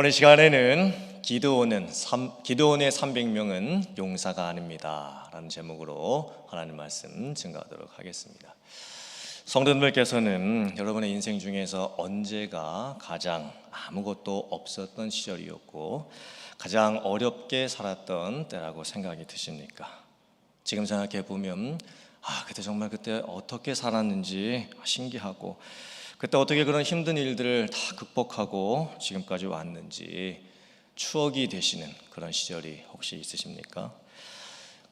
오늘 시간에는 기도원은 삼, 기도원의 300명은 용사가 아닙니다. 라는 제목으로 하나님 말씀 증가하도록 하겠습니다. 성도님들께서는 여러분의 인생 중에서 언제가 가장 아무것도 없었던 시절이었고 가장 어렵게 살았던 때라고 생각이 드십니까? 지금 생각해 보면 아 그때 정말 그때 어떻게 살았는지 신기하고 그때 어떻게 그런 힘든 일들을 다 극복하고 지금까지 왔는지 추억이 되시는 그런 시절이 혹시 있으십니까?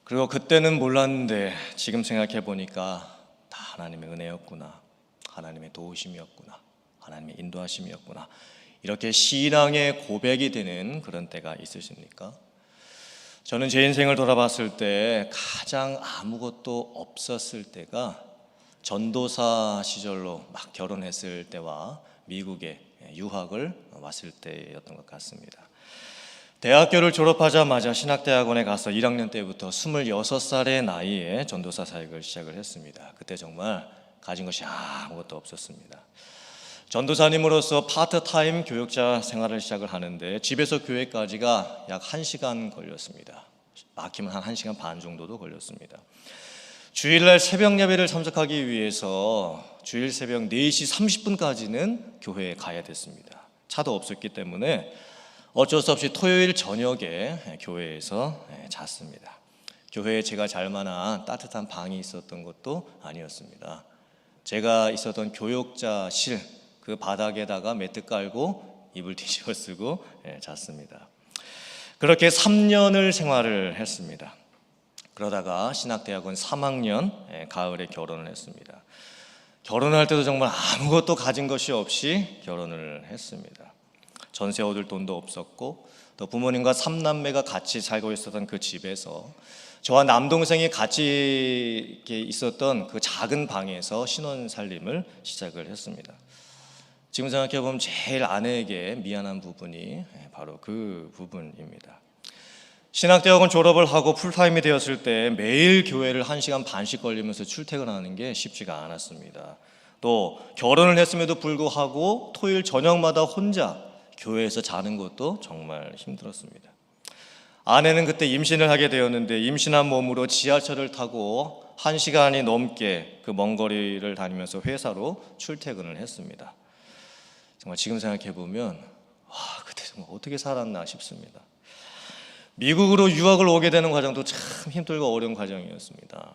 그리고 그때는 몰랐는데 지금 생각해 보니까 다 하나님의 은혜였구나. 하나님의 도우심이었구나. 하나님의 인도하심이었구나. 이렇게 신앙의 고백이 되는 그런 때가 있으십니까? 저는 제 인생을 돌아봤을 때 가장 아무것도 없었을 때가 전도사 시절로 막 결혼했을 때와 미국에 유학을 왔을 때였던 것 같습니다. 대학교를 졸업하자마자 신학대학원에 가서 1학년 때부터 26살의 나이에 전도사 사역을 시작을 했습니다. 그때 정말 가진 것이 아무것도 없었습니다. 전도사님으로서 파트타임 교육자 생활을 시작을 하는데 집에서 교회까지가 약 1시간 걸렸습니다. 막히면 한 1시간 반 정도도 걸렸습니다. 주일날 새벽 예배를 참석하기 위해서 주일 새벽 4시 30분까지는 교회에 가야 됐습니다. 차도 없었기 때문에 어쩔 수 없이 토요일 저녁에 교회에서 잤습니다. 교회에 제가 잘 만한 따뜻한 방이 있었던 것도 아니었습니다. 제가 있었던 교육자실 그 바닥에다가 매트 깔고 이불 뒤집어 쓰고 잤습니다. 그렇게 3년을 생활을 했습니다. 그러다가 신학대학원 3학년 가을에 결혼을 했습니다. 결혼할 때도 정말 아무것도 가진 것이 없이 결혼을 했습니다. 전세 얻을 돈도 없었고 또 부모님과 삼남매가 같이 살고 있었던 그 집에서 저와 남동생이 같이 있었던 그 작은 방에서 신혼 살림을 시작을 했습니다. 지금 생각해 보면 제일 아내에게 미안한 부분이 바로 그 부분입니다. 신학대학원 졸업을 하고 풀타임이 되었을 때 매일 교회를 1시간 반씩 걸리면서 출퇴근하는 게 쉽지가 않았습니다. 또 결혼을 했음에도 불구하고 토요일 저녁마다 혼자 교회에서 자는 것도 정말 힘들었습니다. 아내는 그때 임신을 하게 되었는데 임신한 몸으로 지하철을 타고 1시간이 넘게 그 먼 거리를 다니면서 회사로 출퇴근을 했습니다. 정말 지금 생각해 보면 와, 그때 정말 어떻게 살았나 싶습니다. 미국으로 유학을 오게 되는 과정도 참 힘들고 어려운 과정이었습니다.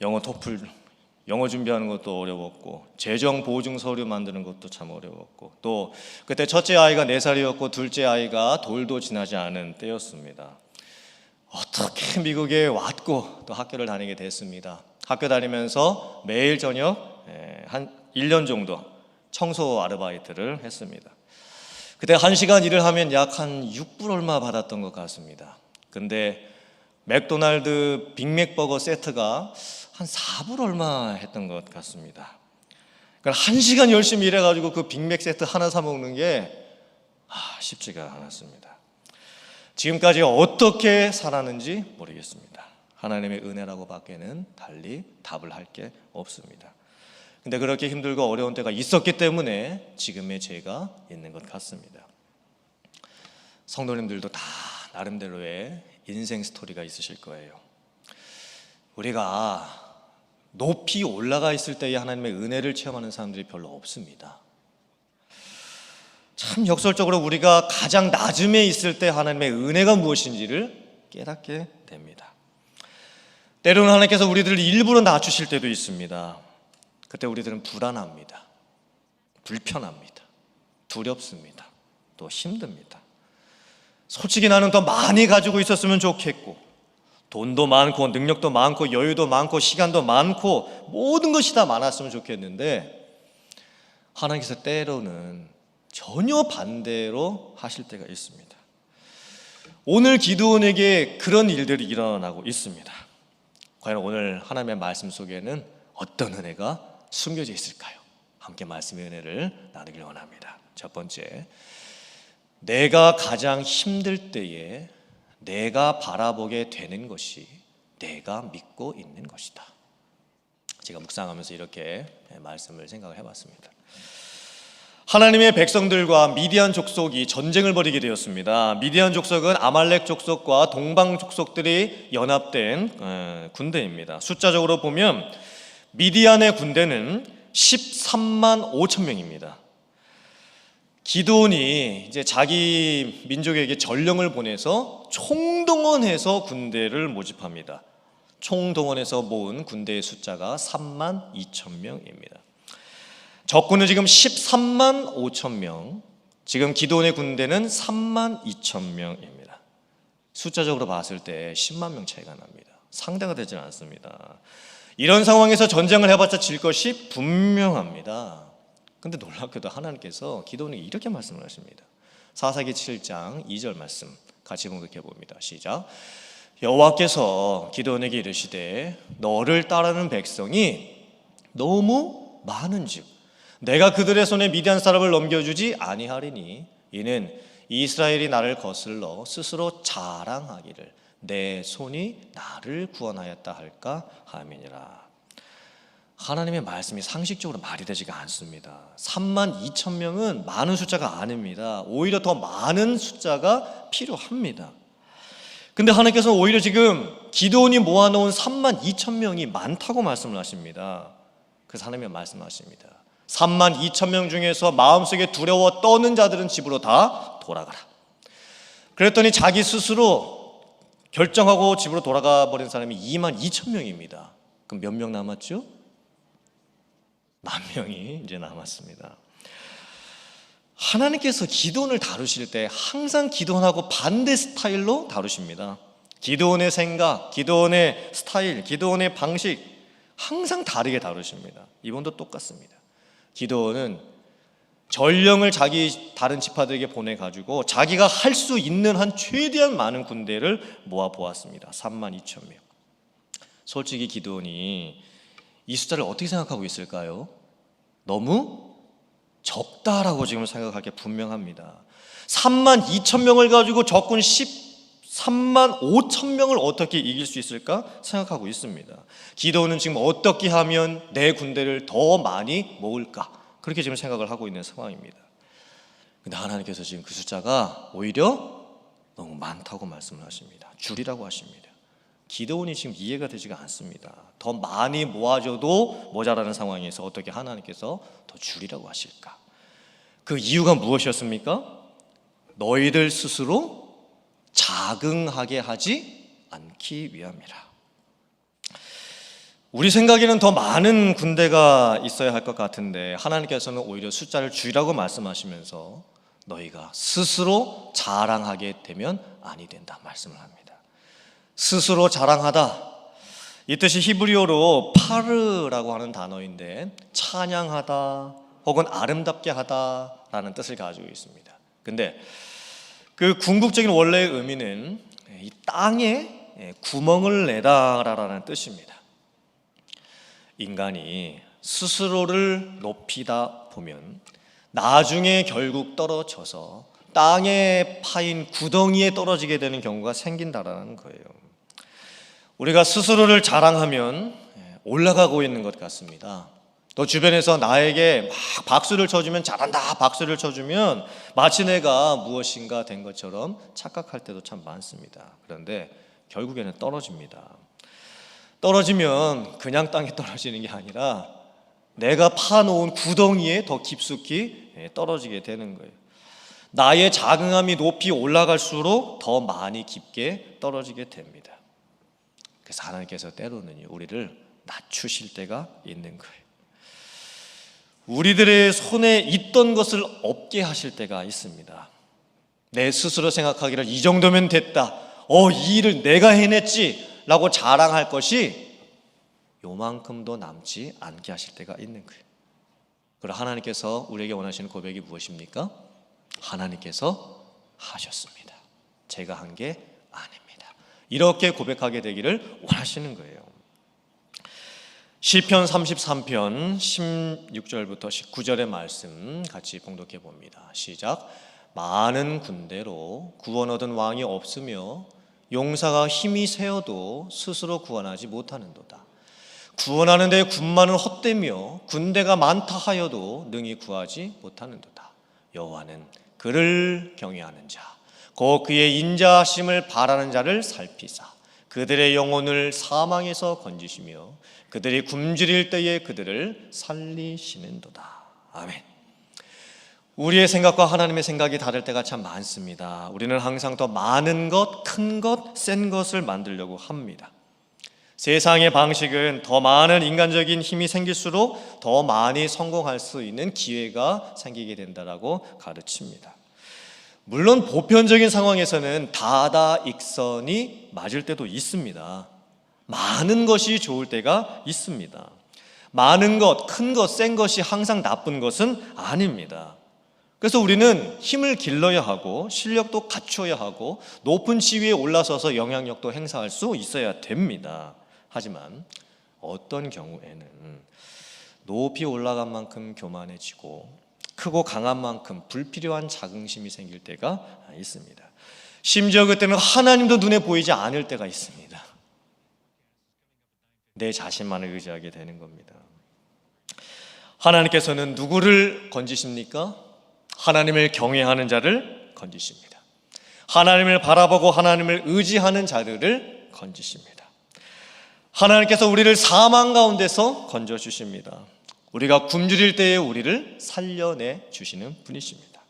영어 토플 영어 준비하는 것도 어려웠고 재정 보증 서류 만드는 것도 참 어려웠고 또 그때 첫째 아이가 네 살이었고 둘째 아이가 돌도 지나지 않은 때였습니다. 어떻게 미국에 왔고 또 학교를 다니게 됐습니다. 학교 다니면서 매일 저녁 한 1년 정도 청소 아르바이트를 했습니다. 그때 한 시간 일을 하면 약 한 6불 얼마 받았던 것 같습니다. 근데 맥도날드 빅맥버거 세트가 한 4불 얼마 했던 것 같습니다. 그러니까 한 시간 열심히 일해가지고 그 빅맥 세트 하나 사 먹는 게 아, 쉽지가 않았습니다. 지금까지 어떻게 살았는지 모르겠습니다. 하나님의 은혜라고 밖에는 달리 답을 할 게 없습니다. 근데 그렇게 힘들고 어려운 때가 있었기 때문에 지금의 제가 있는 것 같습니다. 성도님들도 다 나름대로의 인생 스토리가 있으실 거예요. 우리가 높이 올라가 있을 때에 하나님의 은혜를 체험하는 사람들이 별로 없습니다. 참 역설적으로 우리가 가장 낮음에 있을 때 하나님의 은혜가 무엇인지를 깨닫게 됩니다. 때로는 하나님께서 우리들을 일부러 낮추실 때도 있습니다. 그때 우리들은 불안합니다. 불편합니다. 두렵습니다. 또 힘듭니다. 솔직히 나는 더 많이 가지고 있었으면 좋겠고, 돈도 많고, 능력도 많고, 여유도 많고, 시간도 많고, 모든 것이 다 많았으면 좋겠는데, 하나님께서 때로는 전혀 반대로 하실 때가 있습니다. 오늘 기도원에게 그런 일들이 일어나고 있습니다. 과연 오늘 하나님의 말씀 속에는 어떤 은혜가 숨겨져 있을까요? 함께 말씀의 은혜를 나누길 원합니다. 첫 번째, 내가 가장 힘들 때에 내가 바라보게 되는 것이 내가 믿고 있는 것이다. 제가 묵상하면서 이렇게 말씀을 생각을 해봤습니다. 하나님의 백성들과 미디안 족속이 전쟁을 벌이게 되었습니다. 미디안 족속은 아말렉 족속과 동방 족속들이 연합된 에, 군대입니다. 숫자적으로 보면 미디안의 군대는 13만 5천 명입니다. 기도온이 이제 자기 민족에게 전령을 보내서 총동원해서 군대를 모집합니다. 총동원해서 모은 군대의 숫자가 3만 2천 명입니다. 적군은 지금 13만 5천 명, 지금 기도원의 군대는 3만 2천 명입니다. 숫자적으로 봤을 때 10만 명 차이가 납니다. 상대가 되지 않습니다. 이런 상황에서 전쟁을 해봤자 질 것이 분명합니다. 근데 놀랍게도 하나님께서 기도원에게 이렇게 말씀을 하십니다. 사사기 7장 2절 말씀 같이 공독해 봅니다. 시작. 여호와께서 기도원에게 이르시되 너를 따르는 백성이 너무 많은즉 내가 그들의 손에 미디안 사람을 넘겨주지 아니하리니 이는 이스라엘이 나를 거슬러 스스로 자랑하기를 내 손이 나를 구원하였다 할까 함이니라. 하나님의 말씀이 상식적으로 말이 되지가 않습니다. 3만 2천 명은 많은 숫자가 아닙니다. 오히려 더 많은 숫자가 필요합니다. 근데 하나님께서는 오히려 지금 기도원이 모아놓은 3만 2천 명이 많다고 말씀을 하십니다. 그래서 하나님의 말씀하십니다. 3만 2천 명 중에서 마음속에 두려워 떠는 자들은 집으로 다 돌아가라. 그랬더니 자기 스스로 결정하고 집으로 돌아가 버린 사람이 2만 2천 명입니다. 그럼 몇 명 남았죠? 만 명이 이제 남았습니다. 하나님께서 기도원을 다루실 때 항상 기도원하고 반대 스타일로 다루십니다. 기도원의 생각, 기도원의 스타일, 기도원의 방식 항상 다르게 다루십니다. 이번도 똑같습니다. 기도원은 전령을 자기 다른 지파들에게 보내 가지고 자기가 할 수 있는 한 최대한 많은 군대를 모아 보았습니다. 3만 2천 명. 솔직히 기도원이 이 숫자를 어떻게 생각하고 있을까요? 너무 적다라고 지금 생각할 게 분명합니다. 3만 2천 명을 가지고 적군 13만 5천 명을 어떻게 이길 수 있을까 생각하고 있습니다. 기도는 지금 어떻게 하면 내 군대를 더 많이 모을까 그렇게 지금 생각을 하고 있는 상황입니다. 근데 하나님께서 지금 그 숫자가 오히려 너무 많다고 말씀을 하십니다. 줄이라고 하십니다. 기도원이 지금 이해가 되지가 않습니다. 더 많이 모아줘도 모자라는 상황에서 어떻게 하나님께서 더 줄이라고 하실까? 그 이유가 무엇이었습니까? 너희들 스스로 자긍하게 하지 않기 위함이라. 우리 생각에는 더 많은 군대가 있어야 할 것 같은데 하나님께서는 오히려 숫자를 줄이라고 말씀하시면서 너희가 스스로 자랑하게 되면 아니 된다 말씀을 합니다. 스스로 자랑하다. 이 뜻이 히브리어로 파르라고 하는 단어인데 찬양하다 혹은 아름답게 하다라는 뜻을 가지고 있습니다. 근데 그 궁극적인 원래의 의미는 이 땅에 구멍을 내다라는 뜻입니다. 인간이 스스로를 높이다 보면 나중에 결국 떨어져서 땅에 파인 구덩이에 떨어지게 되는 경우가 생긴다라는 거예요. 우리가 스스로를 자랑하면 올라가고 있는 것 같습니다. 또 주변에서 나에게 막 박수를 쳐주면 잘한다 박수를 쳐주면 마치 내가 무엇인가 된 것처럼 착각할 때도 참 많습니다. 그런데 결국에는 떨어집니다. 떨어지면 그냥 땅에 떨어지는 게 아니라 내가 파놓은 구덩이에 더 깊숙이 떨어지게 되는 거예요. 나의 자긍함이 높이 올라갈수록 더 많이 깊게 떨어지게 됩니다. 그래서 하나님께서 때로는 우리를 낮추실 때가 있는 거예요. 우리들의 손에 있던 것을 없게 하실 때가 있습니다. 내 스스로 생각하기를 이 정도면 됐다. 어, 이 일을 내가 해냈지. 라고 자랑할 것이 요만큼도 남지 않게 하실 때가 있는 거예요. 그럼 하나님께서 우리에게 원하시는 고백이 무엇입니까? 하나님께서 하셨습니다. 제가 한 게 아닙니다. 이렇게 고백하게 되기를 원하시는 거예요. 시편 33편 16절부터 19절의 말씀 같이 봉독해 봅니다. 시작. 많은 군대로 구원 얻은 왕이 없으며 용사가 힘이 세어도 스스로 구원하지 못하는도다. 구원하는 데 군마는 헛되며 군대가 많다 하여도 능히 구하지 못하는도다. 여호와는 그를 경외하는 자, 곧 그의 인자하심을 바라는 자를 살피사 그들의 영혼을 사망에서 건지시며 그들이 굶주릴 때에 그들을 살리시는도다. 아멘. 우리의 생각과 하나님의 생각이 다를 때가 참 많습니다. 우리는 항상 더 많은 것, 큰 것, 센 것을 만들려고 합니다. 세상의 방식은 더 많은 인간적인 힘이 생길수록 더 많이 성공할 수 있는 기회가 생기게 된다라고 가르칩니다. 물론 보편적인 상황에서는 다다익선이 맞을 때도 있습니다. 많은 것이 좋을 때가 있습니다. 많은 것, 큰 것, 센 것이 항상 나쁜 것은 아닙니다. 그래서 우리는 힘을 길러야 하고 실력도 갖춰야 하고 높은 지위에 올라서서 영향력도 행사할 수 있어야 됩니다. 하지만 어떤 경우에는 높이 올라간 만큼 교만해지고 크고 강한 만큼 불필요한 자긍심이 생길 때가 있습니다. 심지어 그때는 하나님도 눈에 보이지 않을 때가 있습니다. 내 자신만을 의지하게 되는 겁니다. 하나님께서는 누구를 건지십니까? 하나님을 경외하는 자를 건지십니다. 하나님을 바라보고 하나님을 의지하는 자들을 건지십니다. 하나님께서 우리를 사망 가운데서 건져 주십니다. 우리가 굶주릴 때에 우리를 살려내 주시는 분이십니다.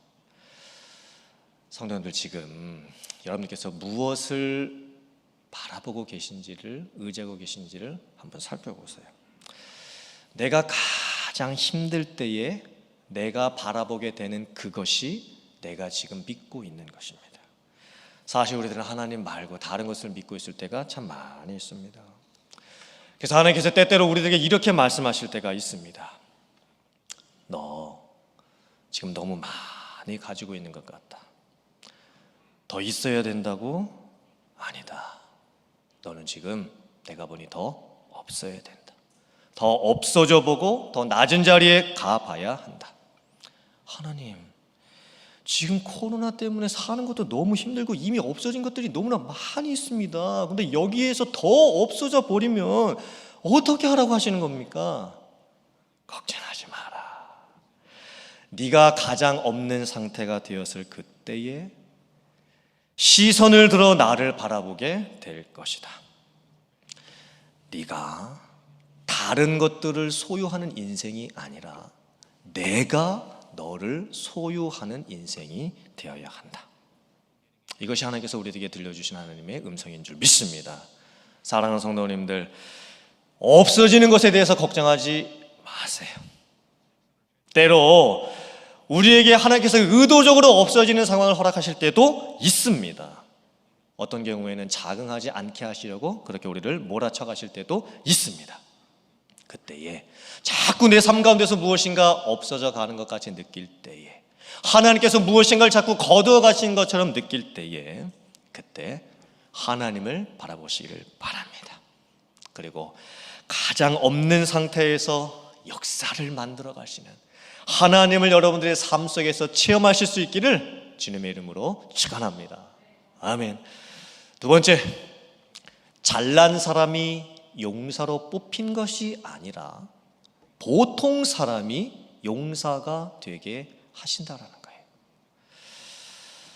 성도님들 지금 여러분께서 무엇을 바라보고 계신지를 의지하고 계신지를 한번 살펴보세요. 내가 가장 힘들 때에 내가 바라보게 되는 그것이 내가 지금 믿고 있는 것입니다. 사실 우리들은 하나님 말고 다른 것을 믿고 있을 때가 참 많이 있습니다. 그래서 하나님께서 때때로 우리들에게 이렇게 말씀하실 때가 있습니다. 너 지금 너무 많이 가지고 있는 것 같다. 더 있어야 된다고? 아니다. 너는 지금 내가 보니 더 없어야 된다. 더 없어져 보고 더 낮은 자리에 가 봐야 한다. 하나님, 지금 코로나 때문에 사는 것도 너무 힘들고 이미 없어진 것들이 너무나 많이 있습니다. 근데 여기에서 더 없어져 버리면 어떻게 하라고 하시는 겁니까? 걱정하지 마라. 네가 가장 없는 상태가 되었을 그때에 시선을 들어 나를 바라보게 될 것이다. 네가 다른 것들을 소유하는 인생이 아니라 내가 너를 소유하는 인생이 되어야 한다. 이것이 하나님께서 우리에게 들려주신 하나님의 음성인 줄 믿습니다. 사랑하는 성도님들, 없어지는 것에 대해서 걱정하지 마세요. 때로 우리에게 하나님께서 의도적으로 없어지는 상황을 허락하실 때도 있습니다. 어떤 경우에는 자긍하지 않게 하시려고 그렇게 우리를 몰아쳐 가실 때도 있습니다. 그때에 자꾸 내 삶 가운데서 무엇인가 없어져 가는 것 같이 느낄 때에 하나님께서 무엇인가를 자꾸 거두어 가신 것처럼 느낄 때에 그때 하나님을 바라보시기를 바랍니다. 그리고 가장 없는 상태에서 역사를 만들어 가시는 하나님을 여러분들의 삶 속에서 체험하실 수 있기를 주님의 이름으로 축원합니다. 아멘. 두 번째, 잘난 사람이 용사로 뽑힌 것이 아니라 보통 사람이 용사가 되게 하신다라는 거예요.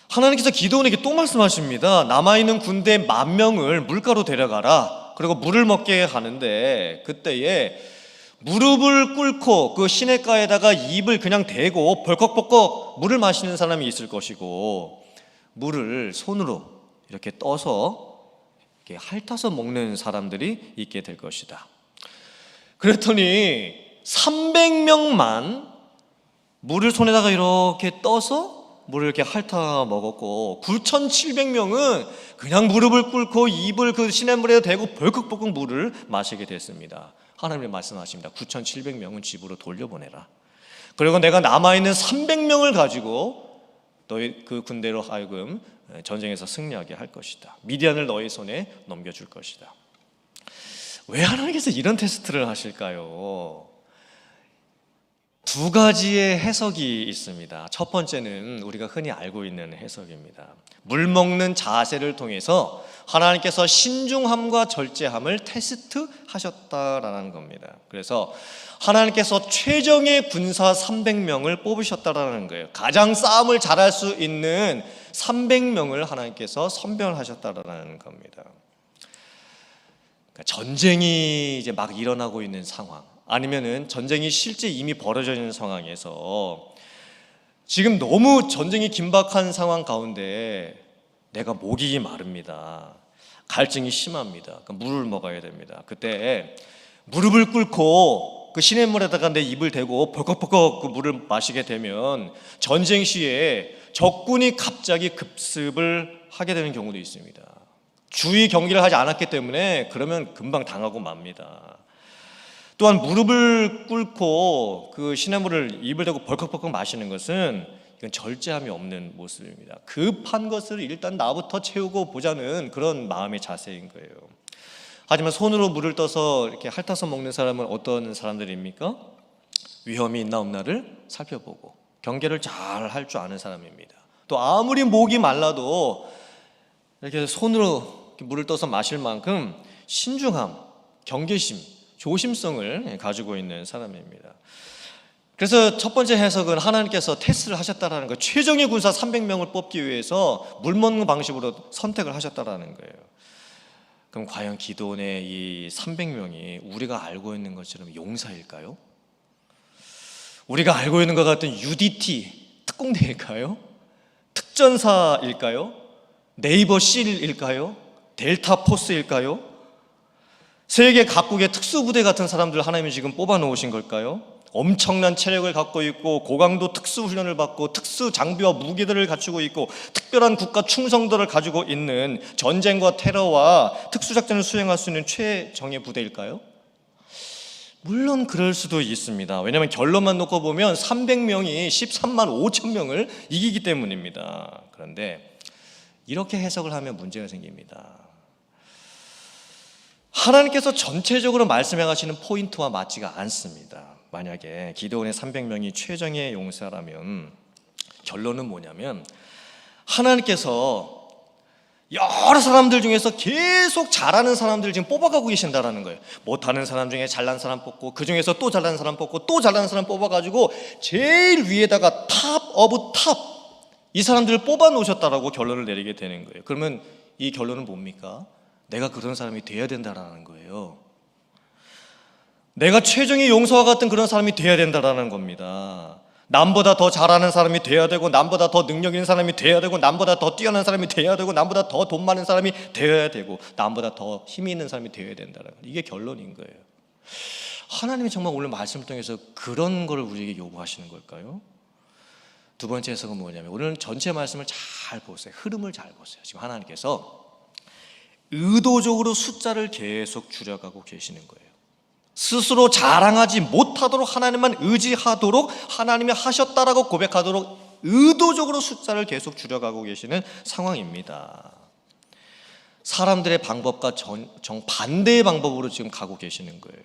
하나님께서 기도원에게 또 말씀하십니다. 남아있는 군대 만 명을 물가로 데려가라. 그리고 물을 먹게 하는데 그때에 무릎을 꿇고 그 시냇가에다가 입을 그냥 대고 벌컥벌컥 물을 마시는 사람이 있을 것이고 물을 손으로 이렇게 떠서 핥아서 먹는 사람들이 있게 될 것이다. 그랬더니 300명만 물을 손에다가 이렇게 떠서 물을 이렇게 핥아 먹었고 9,700명은 그냥 무릎을 꿇고 입을 그 시냇물에 대고 벌컥벌컥 물을 마시게 됐습니다. 하나님이 말씀하십니다. 9,700명은 집으로 돌려보내라. 그리고 내가 남아있는 300명을 가지고 너희 그 군대로 하여금 전쟁에서 승리하게 할 것이다. 미디안을 너희 손에 넘겨줄 것이다. 왜 하나님께서 이런 테스트를 하실까요? 두 가지의 해석이 있습니다. 첫 번째는 우리가 흔히 알고 있는 해석입니다. 물 먹는 자세를 통해서 하나님께서 신중함과 절제함을 테스트하셨다라는 겁니다. 그래서 하나님께서 최정의 군사 300명을 뽑으셨다라는 거예요. 가장 싸움을 잘할 수 있는 300명을 하나님께서 선별하셨다라는 겁니다. 그러니까 전쟁이 이제 막 일어나고 있는 상황, 아니면은 전쟁이 실제 이미 벌어져 있는 상황에서 지금 너무 전쟁이 긴박한 상황 가운데 내가 목이 마릅니다. 갈증이 심합니다. 그러니까 물을 먹어야 됩니다. 그때 무릎을 꿇고 그 시냇물에다가 내 입을 대고 벌컥벌컥 그 물을 마시게 되면 전쟁 시에 적군이 갑자기 급습을 하게 되는 경우도 있습니다. 주의 경기를 하지 않았기 때문에 그러면 금방 당하고 맙니다. 또한 무릎을 꿇고 그 시냇물을 입을 대고 벌컥벌컥 마시는 것은 이건 절제함이 없는 모습입니다. 급한 것을 일단 나부터 채우고 보자는 그런 마음의 자세인 거예요. 하지만 손으로 물을 떠서 이렇게 핥아서 먹는 사람은 어떤 사람들입니까? 위험이 있나 없나를 살펴보고 경계를 잘 할 줄 아는 사람입니다. 또 아무리 목이 말라도 이렇게 손으로 물을 떠서 마실 만큼 신중함, 경계심, 조심성을 가지고 있는 사람입니다. 그래서 첫 번째 해석은 하나님께서 테스트를 하셨다라는 거. 최정예 군사 300명을 뽑기 위해서 물 먹는 방식으로 선택을 하셨다라는 거예요. 그럼 과연 기도원의 이 300명이 우리가 알고 있는 것처럼 용사일까요? 우리가 알고 있는 것 같은 UDT 특공대일까요? 특전사일까요? 네이버 실일까요? 델타 포스일까요? 세계 각국의 특수부대 같은 사람들 하나님이 지금 뽑아 놓으신 걸까요? 엄청난 체력을 갖고 있고 고강도 특수 훈련을 받고 특수 장비와 무기들을 갖추고 있고 특별한 국가 충성도를 가지고 있는 전쟁과 테러와 특수 작전을 수행할 수 있는 최정예 부대일까요? 물론 그럴 수도 있습니다. 왜냐하면 결론만 놓고 보면 300명이 13만 5천 명을 이기기 때문입니다. 그런데 이렇게 해석을 하면 문제가 생깁니다. 하나님께서 전체적으로 말씀해 가시는 포인트와 맞지가 않습니다. 만약에 기도원의 300명이 최정의 용사라면 결론은 뭐냐면 하나님께서 여러 사람들 중에서 계속 잘하는 사람들 지금 뽑아가고 계신다라는 거예요. 못하는 사람 중에 잘난 사람 뽑고 그 중에서 또 잘난 사람 뽑고 또 잘난 사람 뽑아가지고 제일 위에다가 탑 오브 탑 이 사람들을 뽑아 놓으셨다라고 결론을 내리게 되는 거예요. 그러면 이 결론은 뭡니까? 내가 그런 사람이 돼야 된다라는 거예요. 내가 최종의 용서와 같은 그런 사람이 돼야 된다라는 겁니다. 남보다 더 잘하는 사람이 돼야 되고 남보다 더 능력 있는 사람이 돼야 되고 남보다 더 뛰어난 사람이 돼야 되고 남보다 더 돈 많은 사람이 되어야 되고 남보다 더 힘이 있는 사람이 되어야 된다는 거 이게 결론인 거예요. 하나님이 정말 오늘 말씀을 통해서 그런 거를 우리에게 요구하시는 걸까요? 두 번째 해석은 뭐냐면 오늘 전체 말씀을 잘 보세요. 흐름을 잘 보세요. 지금 하나님께서 의도적으로 숫자를 계속 줄여가고 계시는 거예요. 스스로 자랑하지 못하도록 하나님만 의지하도록 하나님이 하셨다라고 고백하도록 의도적으로 숫자를 계속 줄여가고 계시는 상황입니다. 사람들의 방법과 정, 정반대의 방법으로 지금 가고 계시는 거예요.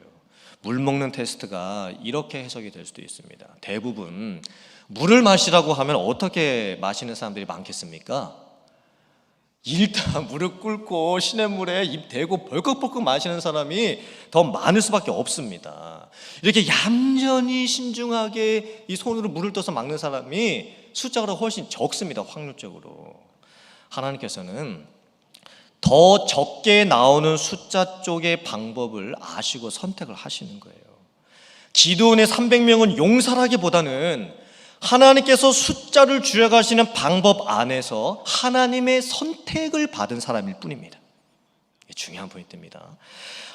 물 먹는 테스트가 이렇게 해석이 될 수도 있습니다. 대부분 물을 마시라고 하면 어떻게 마시는 사람들이 많겠습니까? 일단 무릎 꿇고 시냇물에 입 대고 벌컥벌컥 마시는 사람이 더 많을 수밖에 없습니다. 이렇게 얌전히 신중하게 이 손으로 물을 떠서 막는 사람이 숫자가 훨씬 적습니다. 확률적으로. 하나님께서는 더 적게 나오는 숫자 쪽의 방법을 아시고 선택을 하시는 거예요. 기도원의 300명은 용사라기보다는 하나님께서 숫자를 줄여가시는 방법 안에서 하나님의 선택을 받은 사람일 뿐입니다. 중요한 포인트입니다.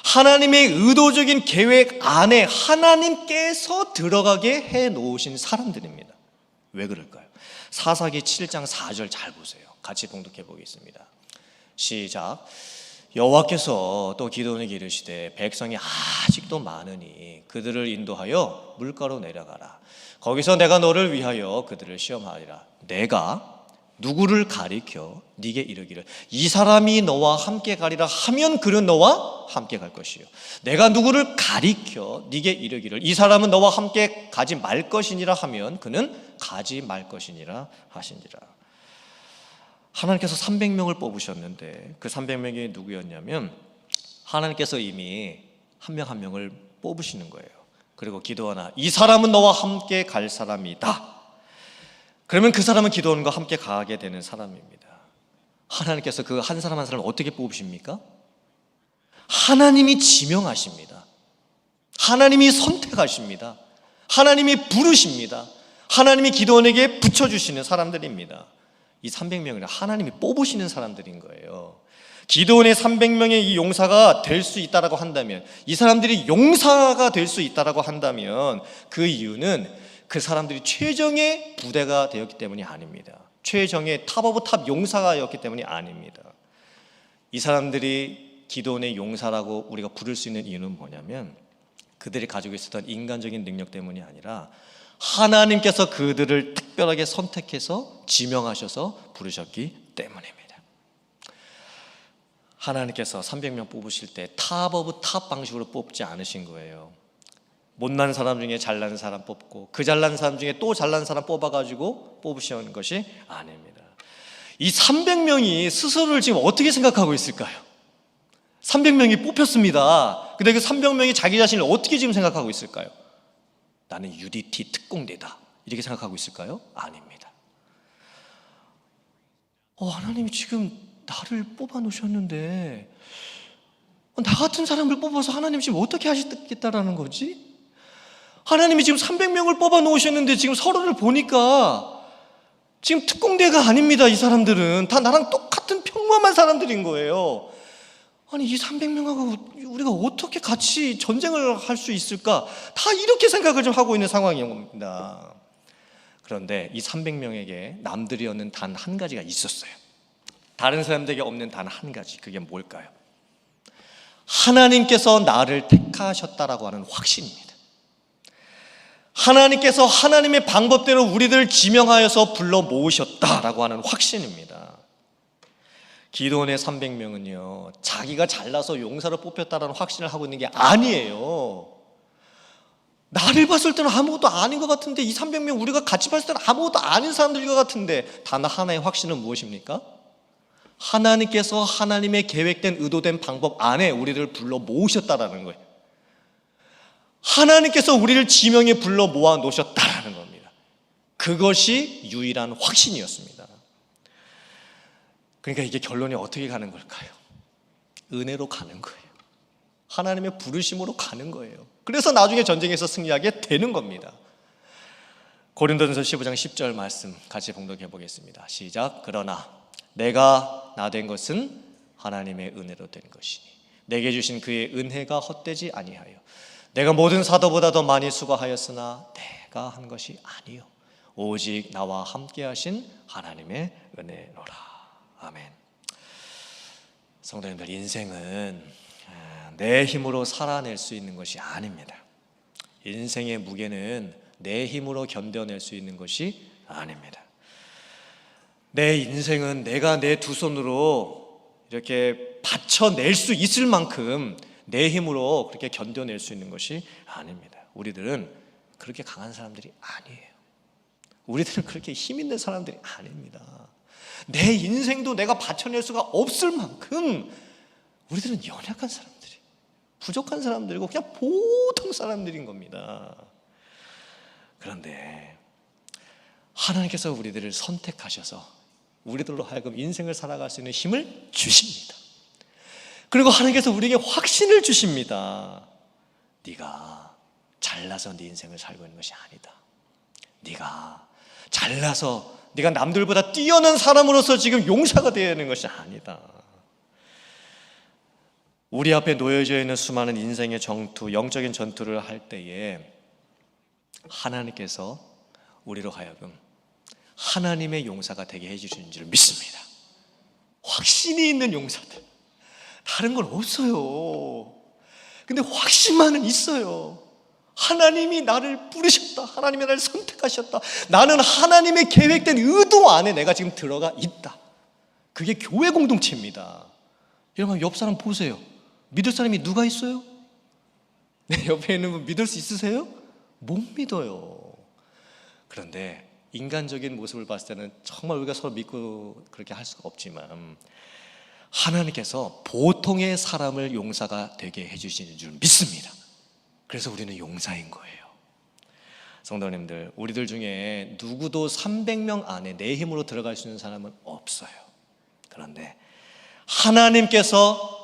하나님의 의도적인 계획 안에 하나님께서 들어가게 해 놓으신 사람들입니다. 왜 그럴까요? 사사기 7장 4절 잘 보세요. 같이 봉독해 보겠습니다. 시작. 여호와께서 또 기도원에게 이르시되 백성이 아직도 많으니 그들을 인도하여 물가로 내려가라. 거기서 내가 너를 위하여 그들을 시험하리라. 내가 누구를 가리켜 네게 이르기를 이 사람이 너와 함께 가리라 하면 그는 너와 함께 갈 것이요 내가 누구를 가리켜 네게 이르기를 이 사람은 너와 함께 가지 말 것이니라 하면 그는 가지 말 것이니라 하신지라 하나님께서 300명을 뽑으셨는데 그 300명이 누구였냐면 하나님께서 이미 한 명한 명을 뽑으시는 거예요. 그리고 기도하나 이 사람은 너와 함께 갈 사람이다. 그러면 그 사람은 기도원과 함께 가게 되는 사람입니다. 하나님께서 그 한 사람 한 사람을 어떻게 뽑으십니까? 하나님이 지명하십니다. 하나님이 선택하십니다. 하나님이 부르십니다. 하나님이 기도원에게 붙여주시는 사람들입니다. 이 300명을 하나님이 뽑으시는 사람들인 거예요. 기도원의 300명의 이 용사가 될 수 있다라고 한다면 이 사람들이 용사가 될 수 있다라고 한다면 그 이유는 그 사람들이 최정의 부대가 되었기 때문이 아닙니다. 최정의 탑 오브 탑 용사가였기 때문이 아닙니다. 이 사람들이 기도원의 용사라고 우리가 부를 수 있는 이유는 뭐냐면 그들이 가지고 있었던 인간적인 능력 때문이 아니라 하나님께서 그들을 특별하게 선택해서 지명하셔서 부르셨기 때문입니다. 하나님께서 300명 뽑으실 때 탑 오브 탑 방식으로 뽑지 않으신 거예요. 못난 사람 중에 잘난 사람 뽑고 그 잘난 사람 중에 또 잘난 사람 뽑아가지고 뽑으시는 것이 아닙니다. 이 300명이 스스로를 지금 어떻게 생각하고 있을까요? 300명이 뽑혔습니다. 근데 그 300명이 자기 자신을 어떻게 지금 생각하고 있을까요? 나는 UDT 특공대다. 이렇게 생각하고 있을까요? 아닙니다. 어, 하나님이 지금 나를 뽑아 놓으셨는데 어, 나 같은 사람을 뽑아서 하나님 지금 어떻게 하시겠다라는 거지? 하나님이 지금 300명을 뽑아 놓으셨는데 지금 서로를 보니까 지금 특공대가 아닙니다. 이 사람들은 다 나랑 똑같은 평범한 사람들인 거예요. 아니 이 300명하고 우리가 어떻게 같이 전쟁을 할 수 있을까? 다 이렇게 생각을 좀 하고 있는 상황인 겁니다. 그런데 이 300명에게 남들이 없는 단 한 가지가 있었어요. 다른 사람들에게 없는 단 한 가지. 그게 뭘까요? 하나님께서 나를 택하셨다라고 하는 확신입니다. 하나님께서 하나님의 방법대로 우리들을 지명하여서 불러 모으셨다라고 하는 확신입니다. 기도원의 300명은요, 자기가 잘나서 용사로 뽑혔다라는 확신을 하고 있는 게 아니에요. 나를 봤을 때는 아무것도 아닌 것 같은데, 이 300명 우리가 같이 봤을 때는 아무것도 아닌 사람들인 것 같은데, 단 하나의 확신은 무엇입니까? 하나님께서 하나님의 계획된 의도된 방법 안에 우리를 불러 모으셨다라는 거예요. 하나님께서 우리를 지명에 불러 모아 놓으셨다라는 겁니다. 그것이 유일한 확신이었습니다. 그러니까 이게 결론이 어떻게 가는 걸까요? 은혜로 가는 거예요. 하나님의 부르심으로 가는 거예요. 그래서 나중에 전쟁에서 승리하게 되는 겁니다. 고린도전서 15장 10절 말씀 같이 봉독해 보겠습니다. 시작. 그러나 내가 나 된 것은 하나님의 은혜로 된 것이니 내게 주신 그의 은혜가 헛되지 아니하여 내가 모든 사도보다 더 많이 수고하였으나 내가 한 것이 아니요 오직 나와 함께 하신 하나님의 은혜로라. 아멘. 성도님들 인생은 아, 내 힘으로 살아낼 수 있는 것이 아닙니다. 인생의 무게는 내 힘으로 견뎌낼 수 있는 것이 아닙니다. 내 인생은 내가 내 두 손으로 이렇게 받쳐낼 수 있을 만큼 내 힘으로 그렇게 견뎌낼 수 있는 것이 아닙니다. 우리들은 그렇게 강한 사람들이 아니에요. 우리들은 그렇게 힘 있는 사람들이 아닙니다. 내 인생도 내가 받쳐낼 수가 없을 만큼 우리들은 연약한 사람들이, 부족한 사람들이고 그냥 보통 사람들인 겁니다. 그런데 하나님께서 우리들을 선택하셔서 우리들로 하여금 인생을 살아갈 수 있는 힘을 주십니다. 그리고 하나님께서 우리에게 확신을 주십니다. 네가 잘나서 네 인생을 살고 있는 것이 아니다. 네가 잘나서 네가 남들보다 뛰어난 사람으로서 지금 용사가 되어야 하는 것이 아니다. 우리 앞에 놓여져 있는 수많은 인생의 정투, 영적인 전투를 할 때에 하나님께서 우리로 하여금 하나님의 용사가 되게 해주시는 줄 믿습니다. 확신이 있는 용사들. 다른 건 없어요. 근데 확신만은 있어요. 하나님이 나를 부르셨다. 하나님이 나를 선택하셨다. 나는 하나님의 계획된 의도 안에 내가 지금 들어가 있다. 그게 교회 공동체입니다. 여러분 옆 사람 보세요. 믿을 사람이 누가 있어요? 내 옆에 있는 분 믿을 수 있으세요? 못 믿어요. 그런데 인간적인 모습을 봤을 때는 정말 우리가 서로 믿고 그렇게 할 수가 없지만 하나님께서 보통의 사람을 용사가 되게 해주시는 줄 믿습니다. 그래서 우리는 용사인 거예요. 성도님들, 우리들 중에 누구도 300명 안에 내 힘으로 들어갈 수 있는 사람은 없어요. 그런데 하나님께서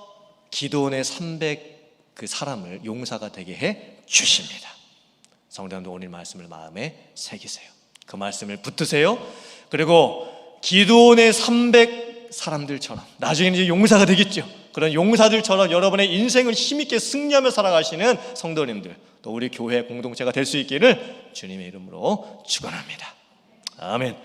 기도원의 300 그 사람을 용사가 되게 해 주십니다. 성도님들 오늘 말씀을 마음에 새기세요. 그 말씀을 붙드세요. 그리고 기도원의 300 사람들처럼 나중에 이제 용사가 되겠죠. 그런 용사들처럼 여러분의 인생을 힘있게 승리하며 살아가시는 성도님들 또 우리 교회 공동체가 될 수 있기를 주님의 이름으로 축원합니다. 아멘.